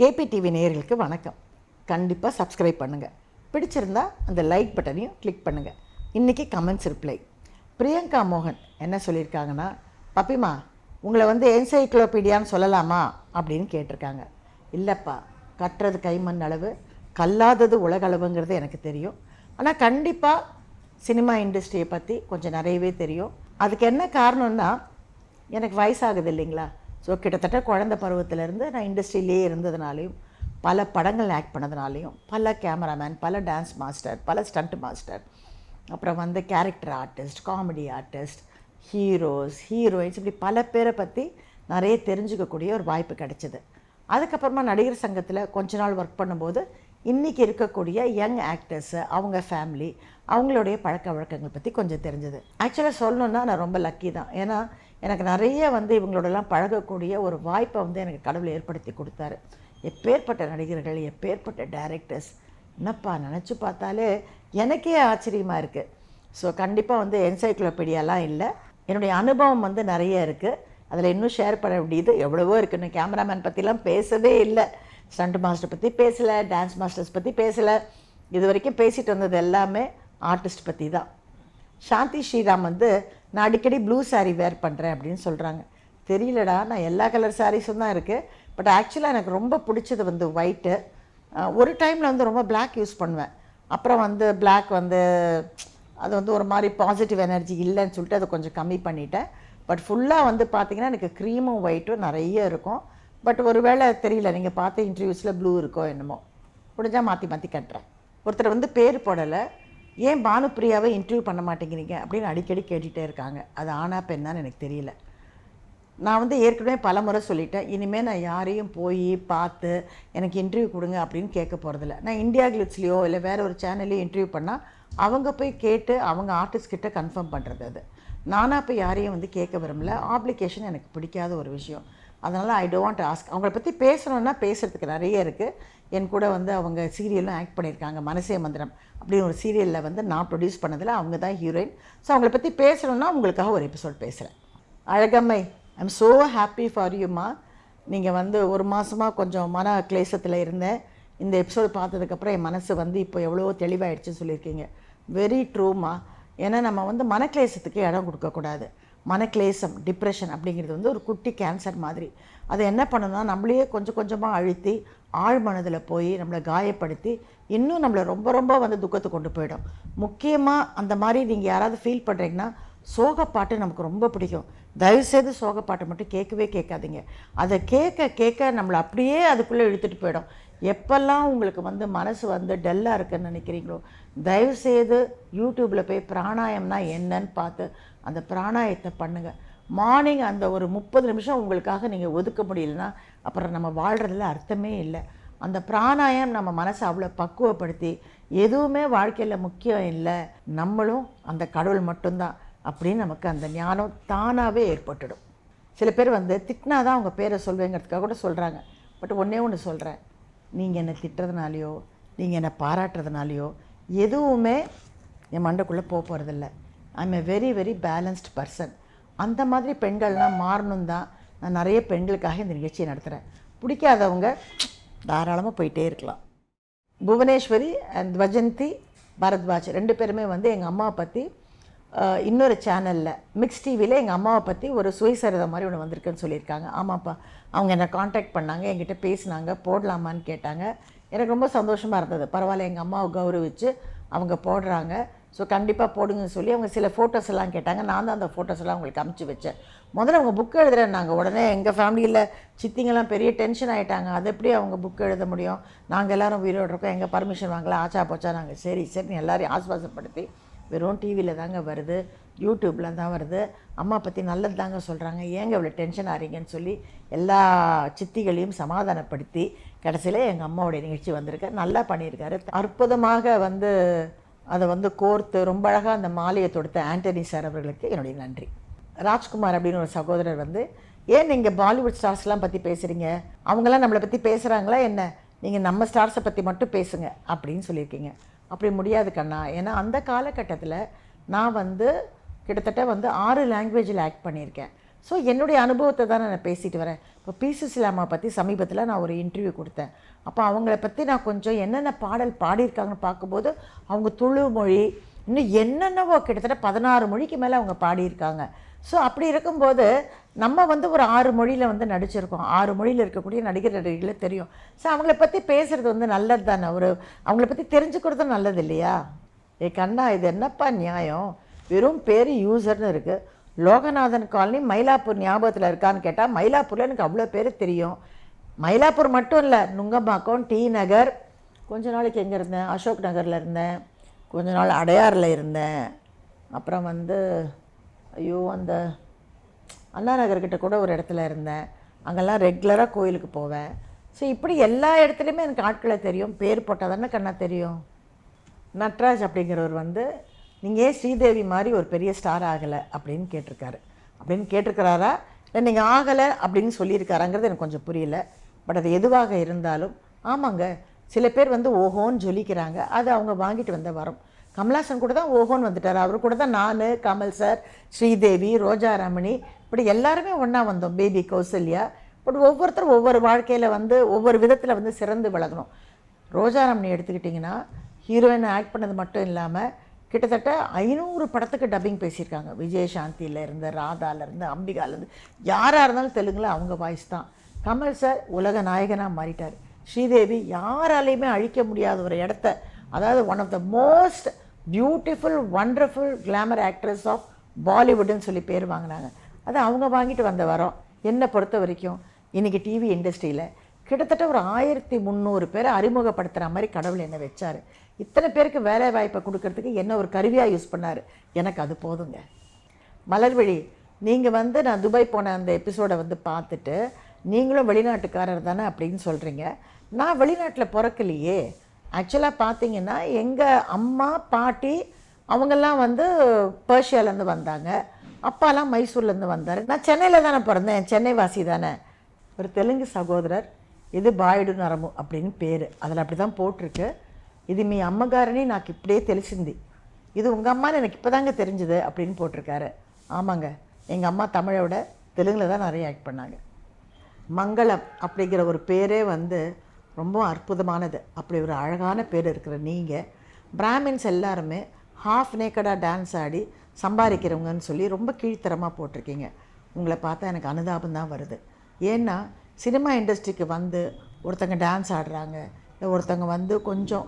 KP TV நேயர்களுக்கு வணக்கம். கண்டிப்பாக சப்ஸ்கிரைப் பண்ணுங்கள் பிடிச்சிருந்தா அந்த லைக் பட்டனையும் கிளிக் பண்ணுங்கள் இன்றைக்கி கமெண்ட்ஸ் ரிப்ளை பிரியங்கா மோகன் என்ன சொல்லியிருக்காங்கன்னா பப்பிமா உங்களை வந்து என்சைக்ளோபீடியான்னு சொல்லலாமா? அப்படின்னு கேட்டிருக்காங்க. இல்லைப்பா கட்டுறது கைமண் அளவு கல்லாதது உலகளவுங்கிறது எனக்கு தெரியும். ஆனால் கண்டிப்பாக சினிமா இண்டஸ்ட்ரியை பற்றி கொஞ்சம் நிறையவே தெரியும். அதுக்கு என்ன காரணம்னா எனக்கு வயசாகுது இல்லைங்களா? ஸோ கிட்டத்தட்ட குழந்த பருவத்திலேருந்து நான் இண்டஸ்ட்ரியிலே இருந்ததுனாலையும் பல படங்கள் ஆக்ட் பண்ணதுனாலையும் பல கேமராமேன் பல டான்ஸ் மாஸ்டர் பல ஸ்டண்ட் மாஸ்டர் அப்புறம் வந்து character artist comedy artist heroes heroines இப்படி பல பேரை பற்றி நிறைய தெரிஞ்சுக்கக்கூடிய ஒரு வாய்ப்பு கிடைச்சிது. அதுக்கப்புறமா நடிகர் சங்கத்தில் கொஞ்ச நாள் ஒர்க் பண்ணும்போது இன்றைக்கி இருக்கக்கூடிய யங் ஆக்டர்ஸு அவங்க ஃபேமிலி அவங்களுடைய பழக்க வழக்கங்கள் பற்றி கொஞ்சம் தெரிஞ்சது. ஆக்சுவலாக சொல்லணுன்னா நான் ரொம்ப லக்கி தான். ஏன்னா எனக்கு நிறைய வந்து இவங்களோடலாம் பழகக்கூடிய ஒரு வாய்ப்பை வந்து எனக்கு கடவுள் ஏற்படுத்தி கொடுத்தாரு. எப்பேற்பட்ட நடிகர்கள் எப்பேற்பட்ட டைரக்டர்ஸ் என்னப்பா நினச்சி பார்த்தாலே எனக்கே ஆச்சரியமாக இருக்குது ஸோ கண்டிப்பாக வந்து என்சைக்ளோபீடியாலாம் இல்லை. என்னுடைய அனுபவம் வந்து நிறைய இருக்குது அதில் இன்னும் ஷேர் பண்ண வேண்டியது எவ்வளவோ இருக்குன்னு கேமராமேன் பற்றிலாம் பேசவே இல்லை. ஸ்டண்ட் மாஸ்டர் பற்றி பேசலை டான்ஸ் மாஸ்டர்ஸ் பற்றி பேசலை. இது வரைக்கும் பேசிட்டு வந்தது எல்லாமே ஆர்டிஸ்ட் பற்றி தான் சாந்தி ஸ்ரீராம் வந்து நான் அடிக்கடி ப்ளூ சாரீ வேர் பண்ணுறேன் அப்படின்னு சொல்கிறாங்க தெரியலடா நான் எல்லா கலர் சாரீஸும் தான் இருக்குது பட் ஆக்சுவலாக எனக்கு ரொம்ப பிடிச்சது வந்து ஒயிட்டு ஒரு டைமில் வந்து ரொம்ப பிளாக் யூஸ் பண்ணுவேன். அப்புறம் வந்து பிளாக் வந்து அது வந்து ஒரு மாதிரி பாசிட்டிவ் எனர்ஜி இல்லைன்னு சொல்லிட்டு அதை கொஞ்சம் கம்மி பண்ணிட்டேன். பட் ஃபுல்லாக வந்து பார்த்திங்கன்னா எனக்கு க்ரீமும் ஒயிட்டும் நிறைய இருக்கும். பட் ஒருவேளை தெரியல நீங்கள் பார்த்த இன்டர்வியூஸில் ப்ளூ இருக்கோ என்னமோ. முடிஞ்சால் மாற்றி மாற்றி கட்டுறேன். ஒருத்தர் வந்து பேர் போடலை. ஏன் பானுப்பிரியாவை இன்டர்வியூ பண்ண மாட்டேங்கிறீங்க அப்படின்னு அடிக்கடி கேட்டுகிட்டே இருக்காங்க. அது ஆனா பெண்ணான்னு எனக்கு தெரியல. நான் வந்து ஏற்கனவே பல முறை சொல்லிட்டேன். இனிமேல் நான் யாரையும் போய் பார்த்து எனக்கு இன்டர்வியூ கொடுங்க அப்படின்னு கேட்க போகிறதில்ல நான் இந்தியா கிளிட்ஸ்லேயோ இல்லை வேறு ஒரு சேனல்லையோ இன்டர்வியூ பண்ணால் அவங்க போய் கேட்டு அவங்க ஆர்டிஸ்ட்கிட்ட கன்ஃபார்ம் பண்ணுறது அது. நானாக போய் யாரையும் வந்து கேட்க விரும்பல. ஆப்ளிகேஷன் எனக்கு பிடிக்காத ஒரு விஷயம். அதனால் ஐ டோன்ட் ஆஸ்க் அவங்கள பற்றி பேசணுன்னா பேசுகிறதுக்கு நிறைய இருக்குது என் கூட வந்து அவங்க சீரியலும் ஆக்ட் பண்ணியிருக்காங்க மனசே மந்திரம் அப்படின்னு ஒரு சீரியலில் வந்து நான் ப்ரொடியூஸ் பண்ணதில் அவங்க தான் ஹீரோயின் ஸோ அவங்கள பற்றி பேசணுன்னா உங்களுக்காக ஒரு எபிசோட் பேசுகிறேன் Alagammai I'm so happy for யூம்மா நீங்கள் வந்து ஒரு மாதமாக கொஞ்சம் மன கிளேசத்தில் இருந்தேன் இந்த எபிசோடு பார்த்ததுக்கப்புறம் என் மனசு வந்து இப்போ எவ்வளோ தெளிவாயிடுச்சுன்னு சொல்லியிருக்கீங்க. வெரி ட்ரூமா ஏன்னா நம்ம வந்து மனக்லேசத்துக்கு இடம் கொடுக்கக்கூடாது. மனக்லேசம் டிப்ரெஷன் அப்படிங்கிறது வந்து ஒரு குட்டி கேன்சர் மாதிரி. அதை என்ன பண்ணணும்னா நம்மளையே கொஞ்சம் கொஞ்சமாக அழுத்தி ஆழ் மனதில் போய் நம்மளை காயப்படுத்தி இன்னும் நம்மளை ரொம்ப ரொம்ப வந்து துக்கத்தை கொண்டு போயிடும். முக்கியமாக அந்த மாதிரி நீங்கள் யாராவது ஃபீல் பண்ணுறீங்கன்னா சோகப்பாட்டு நமக்கு ரொம்ப பிடிக்கும். தயவுசெய்து சோகப்பாட்டை மட்டும் கேட்கவே கேட்காதீங்க. அதை கேட்க கேட்க நம்மளை அப்படியே அதுக்குள்ளே இழுத்துட்டு போயிடும். எப்பெல்லாம் உங்களுக்கு வந்து மனசு வந்து டல்லாக இருக்குன்னு நினைக்கிறீங்களோ தயவுசெய்து யூடியூப்பில் போய் பிராணாயம்னா என்னன்னு பார்த்து அந்த பிராணாயத்தை பண்ணுங்கள் மார்னிங் அந்த ஒரு முப்பது நிமிஷம் உங்களுக்காக நீங்கள் ஒதுக்க முடியலன்னா அப்புறம் நம்ம வாழ்கிறதுல அர்த்தமே இல்லை. அந்த பிராணாயம் நம்ம மனசை அவ்வளோ பக்குவப்படுத்தி எதுவுமே வாழ்க்கையில் முக்கியம் இல்லை நம்மளும் அந்த கடவுள் மட்டும்தான் அப்படின்னு நமக்கு அந்த ஞானம் தானாகவே ஏற்பட்டுடும். சில பேர் வந்து திட்டினா தான் அவங்க பேரை சொல்வேங்கிறதுக்காக கூட சொல்கிறாங்க பட் ஒன்றே ஒன்று சொல்கிறேன் நீங்கள் என்னை திட்டுறதுனாலையோ நீங்கள் என்னை பாராட்டுறதுனாலையோ எதுவுமே என் மண்டைக்குள்ளே போக போகிறதில்ல I'm a very very balanced person அந்த மாதிரி பெண்கள்லாம் மாறணும் தான். நான் நிறைய பெண்களுக்காக இந்த நிகழ்ச்சியை நடத்துகிறேன் பிடிக்காதவங்க தாராளமாக போயிட்டே இருக்கலாம். புவனேஸ்வரி அண்ட் வஜந்தி பரத்வாஜ் ரெண்டு பேருமே வந்து எங்கள் அம்மாவை பற்றி இன்னொரு சேனலில் மிக்ஸ் டிவியில் எங்கள் அம்மாவை பற்றி ஒரு சுயசரிதம் மாதிரி ஒன்று வந்திருக்குன்னு சொல்லியிருக்காங்க. ஆமாப்பா அவங்க என்னை காண்டாக்ட் பண்ணாங்க என்கிட்ட பேசினாங்க போடலாமான்னு கேட்டாங்க. எனக்கு ரொம்ப சந்தோஷமாக இருந்தது. பரவாயில்ல எங்கள் அம்மாவை கௌரவிச்சு அவங்க போடுறாங்க. ஸோ கண்டிப்பாக போடுங்கன்னு சொல்லி அவங்க சில ஃபோட்டோஸ் எல்லாம் கேட்டாங்க. நான் தான் அந்த ஃபோட்டோஸ் எல்லாம் அவங்களுக்கு அமுச்சு வச்சேன். முதல்ல அவங்க புக் எழுதுறேன் நாங்கள் உடனே எங்கள் ஃபேமிலியில் சித்திங்கெல்லாம் பெரிய டென்ஷன் ஆகிட்டாங்க அது எப்படி அவங்க புக் எழுத முடியும்? நாங்கள் எல்லோரும் உயிரோடு இருக்கோம். எங்கள் பர்மிஷன் வாங்கலாம் ஆச்சா போச்சா? நாங்கள் சரி சரி எல்லாரையும் ஆஸ்வாசப்படுத்தி வெறும் டிவியில் தாங்க வருது யூடியூப்பில் தான் வருது. அம்மா பற்றி நல்லது தாங்க சொல்கிறாங்க ஏங்க இவ்வளோ டென்ஷன் ஆறீங்கன்னு சொல்லி எல்லா சித்திகளையும் சமாதானப்படுத்தி கடைசியில் எங்கள் அம்மாவுடைய நிகழ்ச்சி வந்திருக்கு. நல்லா பண்ணியிருக்காரு. அற்புதமாக வந்து அதை வந்து கோர்த்து ரொம்ப அழகாக அந்த மாலையை தொடுத்த ஆண்டனி சார் அவர்களுக்கு என்னுடைய நன்றி. ராஜ்குமார் அப்படின்னு ஒரு சகோதரர் வந்து ஏன் நீங்கள் பாலிவுட் ஸ்டார்ஸ்லாம் பற்றி பேசுகிறீங்க அவங்களாம் நம்மளை பற்றி பேசுகிறாங்களா என்ன? நீங்கள் நம்ம ஸ்டார்ஸை பற்றி மட்டும் பேசுங்க அப்படின்னு சொல்லியிருக்கீங்க. அப்படி முடியாது கண்ணா. ஏன்னா அந்த காலகட்டத்தில் நான் வந்து கிட்டத்தட்ட வந்து ஆறு லாங்குவேஜில் ஆக்ட் பண்ணியிருக்கேன். ஸோ என்னுடைய அனுபவத்தை தான் நான் பேசிட்டு வரேன். இப்போ பி சுசிலாமா பற்றி சமீபத்தில் நான் ஒரு இன்டர்வியூ கொடுத்தேன். அப்போ அவங்கள பற்றி நான் கொஞ்சம் என்னென்ன பாடல் பாடியிருக்காங்கன்னு பார்க்கும்போது அவங்க துளு மொழி இன்னும் என்னென்னவோ கிட்டத்தட்ட பதினாறு மொழிக்கு மேலே அவங்க பாடியிருக்காங்க. ஸோ அப்படி இருக்கும்போது நம்ம வந்து ஒரு ஆறு மொழியில் வந்து நடிச்சிருக்கோம். ஆறு மொழியில் இருக்கக்கூடிய நடிகர் நடிகைகளை தெரியும். ஸோ அவங்கள பற்றி பேசுகிறது வந்து நல்லது தானே ஒரு அவங்கள பற்றி தெரிஞ்சுக்கிறது நல்லது இல்லையா? ஏ கண்ணா இது என்னப்பா நியாயம்? வெறும் பேர் யூசர்னு இருக்குது லோகநாதன் காலனி மயிலாப்பூர் ஞாபகத்தில் இருக்கான்னு கேட்டால் மயிலாப்பூரில் எனக்கு அவ்வளோ பேர் தெரியும். மயிலாப்பூர் மட்டும் இல்லை நுங்கம்பாக்கம் டி நகர் கொஞ்ச நாளைக்கு எங்கே இருந்தேன்? அசோக் நகரில் இருந்தேன். கொஞ்ச நாள் அடையாறில் இருந்தேன். அப்புறம் வந்து ஐயோ அந்த அண்ணா நகர்கிட்ட கூட ஒரு இடத்துல இருந்தேன். அங்கெல்லாம் ரெகுலராக கோயிலுக்கு போவேன். ஸோ இப்படி எல்லா இடத்துலையுமே எனக்கு ஆட்களை தெரியும். பேர் போட்டால் தானே கண்ணா தெரியும். நட்ராஜ் அப்படிங்கிறவர் வந்து நீங்கள் ஏன் ஸ்ரீதேவி மாதிரி ஒரு பெரிய ஸ்டார் ஆகலை? அப்படின்னு கேட்டிருக்காரு. அப்படின்னு கேட்டிருக்கிறாரா? இல்லை நீங்கள் ஆகலை அப்படின்னு சொல்லியிருக்காராங்கிறது எனக்கு கொஞ்சம் புரியல. பட் அது எதுவாக இருந்தாலும் ஆமாங்க சில பேர் வந்து ஓஹோன்னு ஜொலிக்கிறாங்க அது அவங்க வாங்கிட்டு வந்த வரும். கமலாசன் கூட தான் ஓஹோன்னு வந்துட்டார். அவர் கூட தான் நான் கமல் சார் ஸ்ரீதேவி ரோஜா ரமணி இப்படி எல்லாருமே ஒன்றா வந்தோம் பேபி கௌசல்யா. பட் ஒவ்வொருத்தரும் ஒவ்வொரு வாழ்க்கையில் வந்து ஒவ்வொரு விதத்தில் வந்து சிறந்து விளங்கணும் ரோஜா ரம்னி எடுத்துக்கிட்டிங்கன்னா ஹீரோயினை ஆக்ட் பண்ணது மட்டும் இல்லாமல் கிட்டத்தட்ட ஐநூறு படத்துக்கு டப்பிங் பேசியிருக்காங்க. விஜயசாந்தியில் இருந்து ராதாலேருந்து அம்பிகாலேருந்து யாராக இருந்தாலும் தெலுங்கில் அவங்க வாய்ஸ் தான். கமல் சார் உலக நாயகனாக மாறிட்டார். ஸ்ரீதேவி யாராலையுமே அழிக்க முடியாத ஒரு இடத்த அதாவது one of the most beautiful wonderful glamour actress of பாலிவுட்னு சொல்லி பேர் வாங்கினாங்க. அது அவங்க வாங்கிட்டு வந்த வரோம். என்னை பொறுத்த வரைக்கும் இன்றைக்கி டிவி இண்டஸ்ட்ரியில் கிட்டத்தட்ட ஒரு ஆயிரத்தி முந்நூறு பேரை அறிமுகப்படுத்துகிற மாதிரி கடவுள் என்னை வச்சார். இத்தனை பேருக்கு வேலை வாய்ப்பை கொடுக்கறதுக்கு என்ன ஒரு கருவியாக யூஸ் பண்ணார்? எனக்கு அது போதுங்க. மலர்வழி நீங்கள் வந்து நான் துபாய் போன அந்த எபிசோடை வந்து பார்த்துட்டு நீங்களும் வெளிநாட்டுக்காரர் தானே அப்படின்னு சொல்கிறீங்க நான் வெளிநாட்டில் பிறக்கலையே. ஆக்சுவலாக பார்த்தீங்கன்னா எங்கள் அம்மா பாட்டி அவங்கெல்லாம் வந்து பர்ஷியாலேருந்து வந்தாங்க. அப்பாலாம் மைசூர்லேருந்து வந்தார் நான் சென்னையில் தானே பிறந்தேன் சென்னை வாசி தானே ஒரு தெலுங்கு சகோதரர் இது బాయుడు నరము அப்படின்னு பேர் அதில் அப்படி தான் போட்டிருக்கு இது మీ అమ్మగారని నాకు ఇప్పుడే తెలిసింది இது உங்கள் அம்மான்னு எனக்கு இப்போ தாங்க தெரிஞ்சுது அப்படின்னு போட்டிருக்காரு ஆமாங்க எங்கள் அம்மா தமிழை விட தெலுங்கில் தான் நிறைய ஆக்ட் பண்ணாங்க மங்களம் அப்படிங்கிற ஒரு பேரே வந்து ரொம்ப அற்புதமானது அப்படி ஒரு அழகான பேர் இருக்கிற நீங்கள் பிராமின்ஸ் எல்லாருமே ஹாஃப் நேக்கடாக டான்ஸ் ஆடி சம்பாதிக்கிறவங்கன்னு சொல்லி ரொம்ப கீழ்த்தரமாக போட்டிருக்கீங்க. உங்களை பார்த்தா எனக்கு அனுதாபம் தான் வருது. ஏன்னா சினிமா இண்டஸ்ட்ரிக்கு வந்து ஒருத்தங்க டான்ஸ் ஆடுறாங்க. இல்லை ஒருத்தங்க வந்து கொஞ்சம்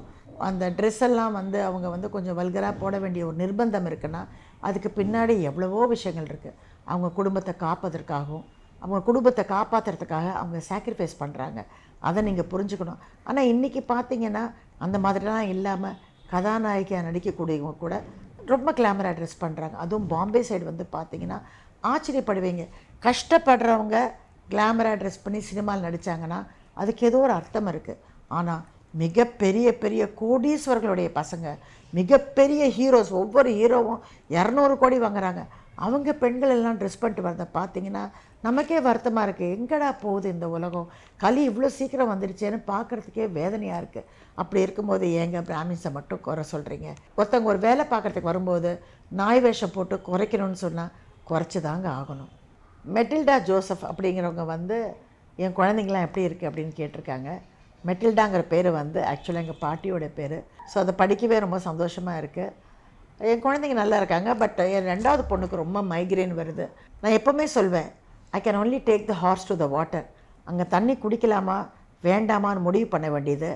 அந்த ட்ரெஸ் எல்லாம் வந்து அவங்க வந்து கொஞ்சம் வல்கராக போட வேண்டிய ஒரு நிர்பந்தம் இருக்குன்னா அதுக்கு பின்னாடி எவ்வளவோ விஷயங்கள் இருக்குது அவங்க குடும்பத்தை காப்பதற்காகவும் அவங்க குடும்பத்தை காப்பாற்றுறதுக்காக அவங்க சாக்ரிஃபைஸ் பண்ணுறாங்க அதை நீங்கள் புரிஞ்சுக்கணும். ஆனால் இன்றைக்கி பார்த்தீங்கன்னா அந்த மாதிரிலாம் இல்லாமல் கதாநாயகியாக நடிக்கக்கூடியவங்க கூட ரொம்ப கிளாமராக ட்ரெஸ் பண்ணுறாங்க அதுவும் பாம்பே சைடு வந்து பார்த்தீங்கன்னா ஆச்சரியப்படுவீங்க. கஷ்டப்படுறவங்க கிளாமராக ட்ரெஸ் பண்ணி சினிமாவில் நடித்தாங்கன்னா அதுக்கு ஏதோ ஒரு அர்த்தம் இருக்குது ஆனால் மிகப்பெரிய பெரிய கோடீஸ்வரர்களுடைய பசங்க மிகப்பெரிய ஹீரோஸ் ஒவ்வொரு ஹீரோவும் இரநூறு கோடி வாங்குறாங்க. அவங்க பெண்கள் எல்லாம் ட்ரெஸ் பண்ணிட்டு வரதை பார்த்தீங்கன்னா நமக்கே வருத்தமாக இருக்குது எங்கடா போகுது இந்த உலகம்? களி இவ்வளோ சீக்கிரம் வந்துடுச்சேன்னு பார்க்குறதுக்கே வேதனையாக இருக்குது அப்படி இருக்கும்போது ஏங்க பிராமின்ஸை மட்டும் குறை சொல்கிறீங்க ஒருத்தவங்க ஒரு வேலை பார்க்குறதுக்கு வரும்போது நாய் வேஷம் போட்டு குறைக்கணும்னு சொன்னால் குறைச்சி தாங்க ஆகணும். மெட்டில்டா ஜோசப் அப்படிங்கிறவங்க வந்து என் குழந்தைங்களாம் எப்படி இருக்குது அப்படின்னு கேட்டிருக்காங்க. மெட்டில்டாங்கிற பேர் வந்து ஆக்சுவலாக எங்கள் பாட்டியோட பேர். ஸோ அதை படிக்கவே ரொம்ப சந்தோஷமாக இருக்குது என் குழந்தைங்க நல்லா இருக்காங்க பட் என் ரெண்டாவது பொண்ணுக்கு ரொம்ப மைக்ரேன் வருது. நான் எப்போவுமே சொல்வேன் I can only take the horse to the water அங்கே தண்ணி குடிக்கலாமா வேண்டாமான்னு முடிவு பண்ண வேண்டியது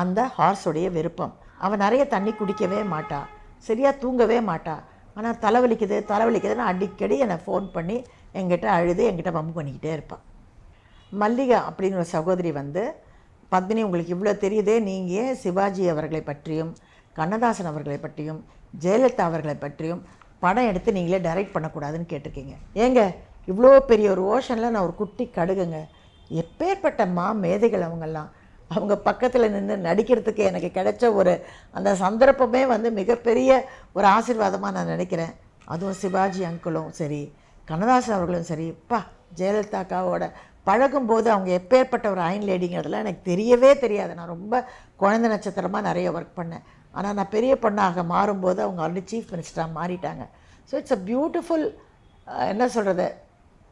அந்த ஹார்ஸுடைய விருப்பம். அவன் நிறைய தண்ணி குடிக்கவே மாட்டா சரியாக தூங்கவே மாட்டா. ஆனால் தலைவலிக்குது தலைவலிக்குதுன்னு அடிக்கடி என்னை ஃபோன் பண்ணி என்கிட்ட அழுது என்கிட்ட பம்பு பண்ணிக்கிட்டே இருப்பான் மல்லிகா அப்படின்னு ஒரு சகோதரி வந்து பத்மினி உங்களுக்கு இவ்வளோ தெரியுதே நீங்கள் ஏன் சிவாஜி அவர்களை பற்றியும் கண்ணதாசன் அவர்களை பற்றியும் ஜெயலலிதா அவர்களை பற்றியும் படம் எடுத்து நீங்களே டைரக்ட் பண்ணக்கூடாதுன்னு கேட்டிருக்கீங்க. ஏங்க இவ்வளோ பெரிய ஒரு ஓஷனில் நான் ஒரு குட்டி கடுகுங்க. எப்பேற்பட்ட மா மேதைகள் அவங்கெல்லாம். அவங்க பக்கத்தில் நின்று நடிக்கிறதுக்கு எனக்கு கிடைச்ச ஒரு அந்த சந்தர்ப்பமே வந்து மிகப்பெரிய ஒரு ஆசீர்வாதமாக நான் நினைக்கிறேன். அதுவும் சிவாஜி அங்கிளும் சரி கண்ணதாசன் அவர்களும் சரி. பா ஜெயலலிதா அக்காவோட பழகும்போது அவங்க எப்பேற்பட்ட ஒரு அயன் லேடிங்கிறதுலாம் எனக்கு தெரியவே தெரியாது. நான் ரொம்ப குழந்தை நட்சத்திரமாக நிறைய ஒர்க் பண்ணேன். ஆனால் நான் பெரிய பொண்ணாக மாறும்போது அவங்க ஆல்ரெடி சீஃப் மினிஸ்டராக மாறிட்டாங்க. ஸோ இட்ஸ் அ பியூட்டிஃபுல் என்ன சொல்கிறது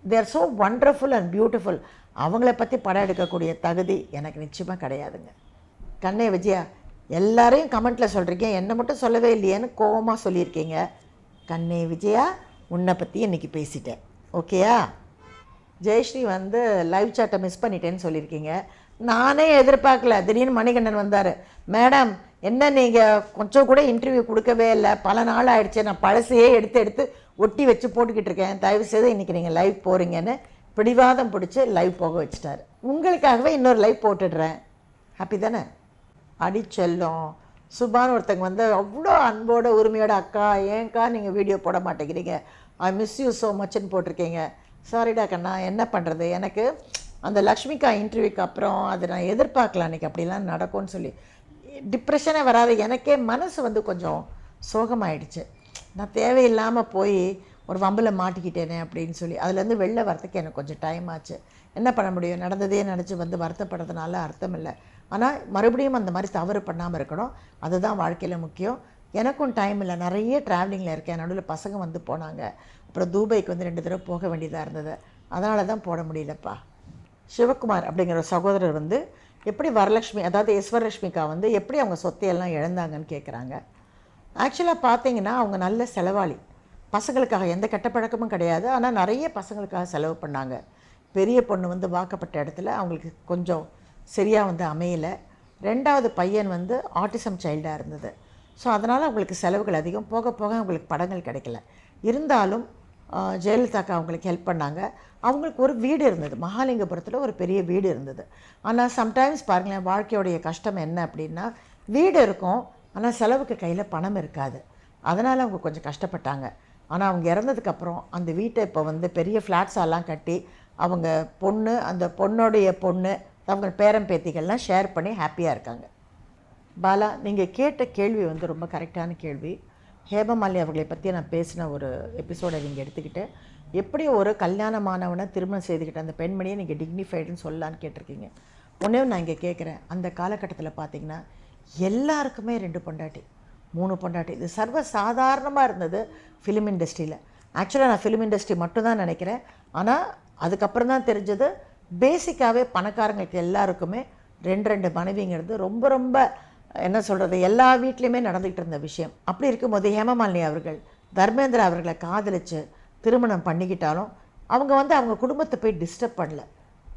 there so wonderful and beautiful அவங்கள பற்றி படம் எடுக்கக்கூடிய தகுதி எனக்கு நிச்சயமாக கிடையாதுங்க. கண்ணே விஜயா எல்லாரையும் கமெண்ட்டில் சொல்கிறீங்க என்னை மட்டும் சொல்லவே இல்லையேன்னு கோபமாக சொல்லியிருக்கீங்க. கண்ணே விஜயா உன்னை பற்றி இன்றைக்கி பேசிட்டேன். ஓகேயா ஜெயஸ்ரீ வந்து லைவ் சாட்டை மிஸ் பண்ணிட்டேன்னு சொல்லியிருக்கீங்க. நானே எதிர்பார்க்கல. திடீர்னு மணிகண்டன் வந்தார். மேடம் என்ன நீங்கள் கொஞ்சம் கூட இன்டர்வியூ கொடுக்கவே இல்லை. பல நாள் ஆயிடுச்சு. நான் பழசையே எடுத்து எடுத்து ஒட்டி வச்சு போட்டுக்கிட்டு இருக்கேன். தயவு செய்து இன்றைக்கி நீங்கள் லைவ் போகிறீங்கன்னு பிடிவாதம் பிடிச்சி லைவ் போக வச்சுட்டாரு. உங்களுக்காகவே இன்னொரு லைவ் போட்டுடுறேன். ஹாப்பி தானே? அடிச்செல்லும் சுபான்னு ஒருத்தங்க வந்து அவ்வளோ அன்போட உரிமையோட அக்கா ஏன்க்கா நீங்கள் வீடியோ போட மாட்டேங்கிறீங்க? ஐ மிஸ் யூ ஸோ மச்ன்னு போட்டிருக்கீங்க. சாரிடா கண்ணா என்ன பண்ணுறது எனக்கு அந்த லக்ஷ்மிகா இன்டர்வியூக்கு அப்புறம் அதை நான் எதிர்பார்க்கல. அன்றைக்கி அப்படிலாம் நடக்கும்னு சொல்லி. டிப்ரெஷனே வராது. எனக்கே மனசு வந்து கொஞ்சம் சோகமாயிடுச்சு. நான் தேவையில்லாமல் போய் ஒரு வம்பில் மாட்டிக்கிட்டேனே அப்படின்னு சொல்லி அதுலேருந்து வெளில வரத்துக்கு எனக்கு கொஞ்சம் டைம் ஆச்சு. என்ன பண்ண முடியும்? நடந்ததே நினச்சி வந்து வருத்தப்படுறதுனால அர்த்தம் இல்லை. ஆனால் மறுபடியும் அந்த மாதிரி தவறு பண்ணாமல் இருக்கணும். அதுதான் வாழ்க்கையில் முக்கியம். எனக்கும் டைம் இல்லை. நிறைய ட்ராவலிங்கில் இருக்கேன். நடுவில் பசங்க வந்து போனாங்க. அப்புறம் தூபைக்கு வந்து ரெண்டு தடவை போக வேண்டியதாக இருந்தது. அதனால தான் போட முடியலப்பா. சிவகுமார் அப்படிங்கிற ஒரு சகோதரர் வந்து எப்படி வரலட்சுமி அதாவது ஈஸ்வரலட்சுமிக்கா வந்து எப்படி அவங்க சொத்தையெல்லாம் இழந்தாங்கன்னு கேட்குறாங்க ஆக்சுவலாக பார்த்தீங்கன்னா அவங்க நல்ல செலவாளி. பசங்களுக்காக எந்த கெட்ட பழக்கமும் கிடையாது. ஆனால் நிறைய பசங்களுக்காக செலவு பண்ணாங்க. பெரிய பொண்ணு வந்து வாக்கப்பட்ட இடத்துல அவங்களுக்கு கொஞ்சம் சரியாக வந்து அமையலை. ரெண்டாவது பையன் வந்து ஆட்டிசம் சைல்டாக இருந்தது. ஸோ அதனால் அவங்களுக்கு செலவுகள் அதிகம். போக போக அவங்களுக்கு படங்கள் கிடைக்கல. இருந்தாலும் ஜெயலலிதாக்கா அவங்களுக்கு ஹெல்ப் பண்ணாங்க. அவங்களுக்கு ஒரு வீடு இருந்தது. மகாலிங்கபுரத்தில் ஒரு பெரிய வீடு இருந்தது. ஆனால் சம்டைம்ஸ் பாருங்களேன் வாழ்க்கையோடைய கஷ்டம் என்ன அப்படின்னா வீடு இருக்கும் ஆனால் செலவுக்கு கையில் பணம் இருக்காது. அதனால் அவங்க கொஞ்சம் கஷ்டப்பட்டாங்க. ஆனால் அவங்க இறந்ததுக்கப்புறம் அந்த வீட்டை இப்போ வந்து பெரிய ஃப்ளாட்ஸாலாம் கட்டி அவங்க பொண்ணு அந்த பொண்ணுடைய பொண்ணு அவங்க பேரன் பேத்திகள்லாம் ஷேர் பண்ணி ஹாப்பியாக இருக்காங்க. பாலா நீங்கள் கேட்ட கேள்வி வந்து ரொம்ப கரெக்டான கேள்வி. ஹேமமாலினி அவர்களை பற்றி நான் பேசின ஒரு எபிசோடை நீங்கள் எடுத்துக்கிட்டு எப்படி ஒரு கல்யாணமானவனை திருமணம் செய்துக்கிட்ட அந்த பெண்மணியை நீங்கள் டிக்னிஃபைடுன்னு சொல்லலான்னு கேட்டிருக்கீங்க. ஒன்றே நான் இங்கே கேட்குறேன். அந்த காலகட்டத்தில் பார்த்தீங்கன்னா எல்லாருக்குமே ரெண்டு பொண்டாட்டி மூணு பொண்டாட்டி. இது சர்வ சாதாரணமாக இருந்தது ஃபிலிம் இண்டஸ்ட்ரியில் ஆக்சுவலாக நான் ஃபிலிம் இண்டஸ்ட்ரி மட்டும்தான் நினைக்கிறேன். ஆனால் அதுக்கப்புறம் தான் தெரிஞ்சது பேசிக்காகவே பணக்காரங்களுக்கு எல்லாருக்குமே ரெண்டு ரெண்டு மனைவிங்கிறது ரொம்ப ரொம்ப என்ன சொல்கிறது எல்லா வீட்லேயுமே நடந்துக்கிட்டு இருந்த விஷயம். அப்படி இருக்கும்போது ஹேமமாலினி அவர்கள் தர்மேந்திரா அவர்களை காதலித்து திருமணம் பண்ணிக்கிட்டாலும் அவங்க வந்து அவங்க குடும்பத்தை போய் டிஸ்டர்ப் பண்ணல.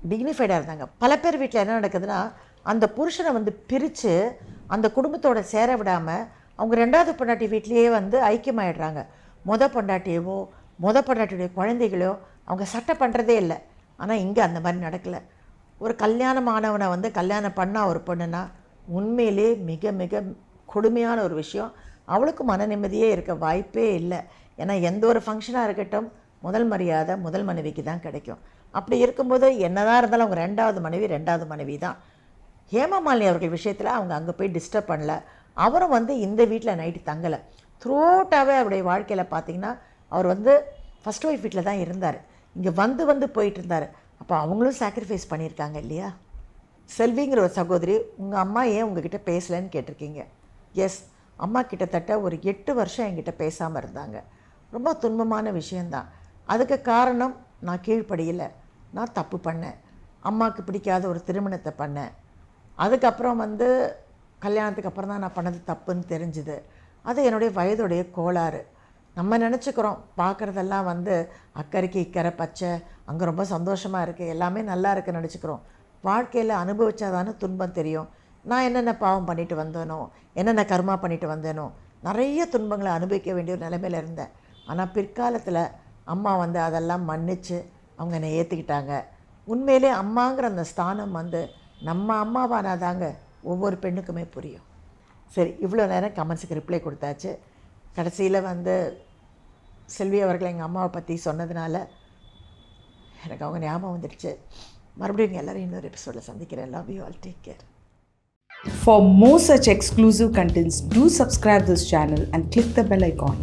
டிக்னிஃபைடாக இருந்தாங்க. பல பேர் வீட்டில் என்ன நடக்குதுன்னா அந்த புருஷனை வந்து பிரித்து அந்த குடும்பத்தோட சேர விடாமல் அவங்க ரெண்டாவது பொண்டாட்டி வீட்லேயே வந்து ஐக்கியமாயிடுறாங்க. மொத பொண்டாட்டியவோ மொத பொண்டாட்டியுடைய குழந்தைகளோ அவங்க சட்டை பண்ணுறதே இல்லை. ஆனால் இங்கே அந்த மாதிரி நடக்கலை. ஒரு கல்யாணமானவனை வந்து கல்யாணம் பண்ணா ஒரு பொண்ணுன்னா உண்மையிலே மிக மிக கொடுமையான ஒரு விஷயம். அவளுக்கு மன நிம்மதியே இருக்க வாய்ப்பே இல்லை. ஏன்னா எந்த ஒரு ஃபங்க்ஷனாக இருக்கட்டும் முதல் மரியாதை முதல் மனைவிக்கு தான் கிடைக்கும். அப்படி இருக்கும்போது என்னதான் இருந்தாலும் அவங்க ரெண்டாவது மனைவி ரெண்டாவது மனைவி தான். ஹேமமாலினி அவர்கள் விஷயத்தில் அவங்க அங்கே போய் டிஸ்டர்ப் பண்ணல. அவரும் வந்து இந்த வீட்டில் நைட்டு தங்கலை. த்ரூட்டாகவே அவருடைய வாழ்க்கையில் பார்த்தீங்கன்னா அவர் வந்து ஃபஸ்ட் ஒய்ஃப் வீட்டில் தான் இருந்தார். இங்கே வந்து வந்து போயிட்டு இருந்தார். அப்போ அவங்களும் சாக்ரிஃபைஸ் பண்ணியிருக்காங்க இல்லையா? செல்விங்கிற ஒரு சகோதரி உங்கள் அம்மா ஏன் உங்ககிட்ட பேசலைன்னு கேட்டிருக்கீங்க. எஸ் அம்மா கிட்டத்தட்ட ஒரு எட்டு வருஷம் என்கிட்ட பேசாமல் இருந்தாங்க. ரொம்ப துன்பமான விஷயந்தான் அதுக்கு காரணம் நான் கீழ்ப்படியில. நான் தப்பு பண்ணேன். அம்மாவுக்கு பிடிக்காத ஒரு திருமணத்தை பண்ணேன். அதுக்கப்புறம் வந்து கல்யாணத்துக்கு அப்புறம் தான் நான் பண்ணது தப்புன்னு தெரிஞ்சுது. அது என்னுடைய வயதுடைய கோளாறு. நம்ம நினச்சிக்கிறோம் பார்க்குறதெல்லாம் வந்து அக்கறைக்கு இக்கரை பச்சை அங்கே ரொம்ப சந்தோஷமாக இருக்குது எல்லாமே நல்லா இருக்குன்னு நினச்சிக்கிறோம். வாழ்க்கையில் அனுபவித்தாதானே துன்பம் தெரியும். நான் என்னென்ன பாவம் பண்ணிட்டு வந்தேனோ என்னென்ன கர்மா பண்ணிட்டு வந்தேனோ நிறைய துன்பங்களை அனுபவிக்க வேண்டிய ஒரு நிலைமையில் இருந்தேன். ஆனால் பிற்காலத்தில் அம்மா வந்து அதெல்லாம் மன்னிச்சு அவங்க என்னை ஏற்றுக்கிட்டாங்க உண்மையிலே அம்மாங்கிற அந்த ஸ்தானம் வந்து நம்ம அம்மாவானாதாங்க ஒவ்வொரு பெண்ணுக்குமே புரியும். சரி இவ்வளோ நேரம் கமெண்ட்ஸுக்கு ரிப்ளை கொடுத்தாச்சு. கடைசியில் வந்து செல்வி அவர்கள் எங்கள் அம்மாவை பற்றி சொன்னதுனால எனக்கு அவங்க ஞாபகம் வந்துடுச்சு. மறுபடியும் உங்க எல்லாரையும் இன்னொரு எபிசோடில் சந்திக்கிறேன் love you all take care For more such exclusive contents, do subscribe this channel and click the bell icon.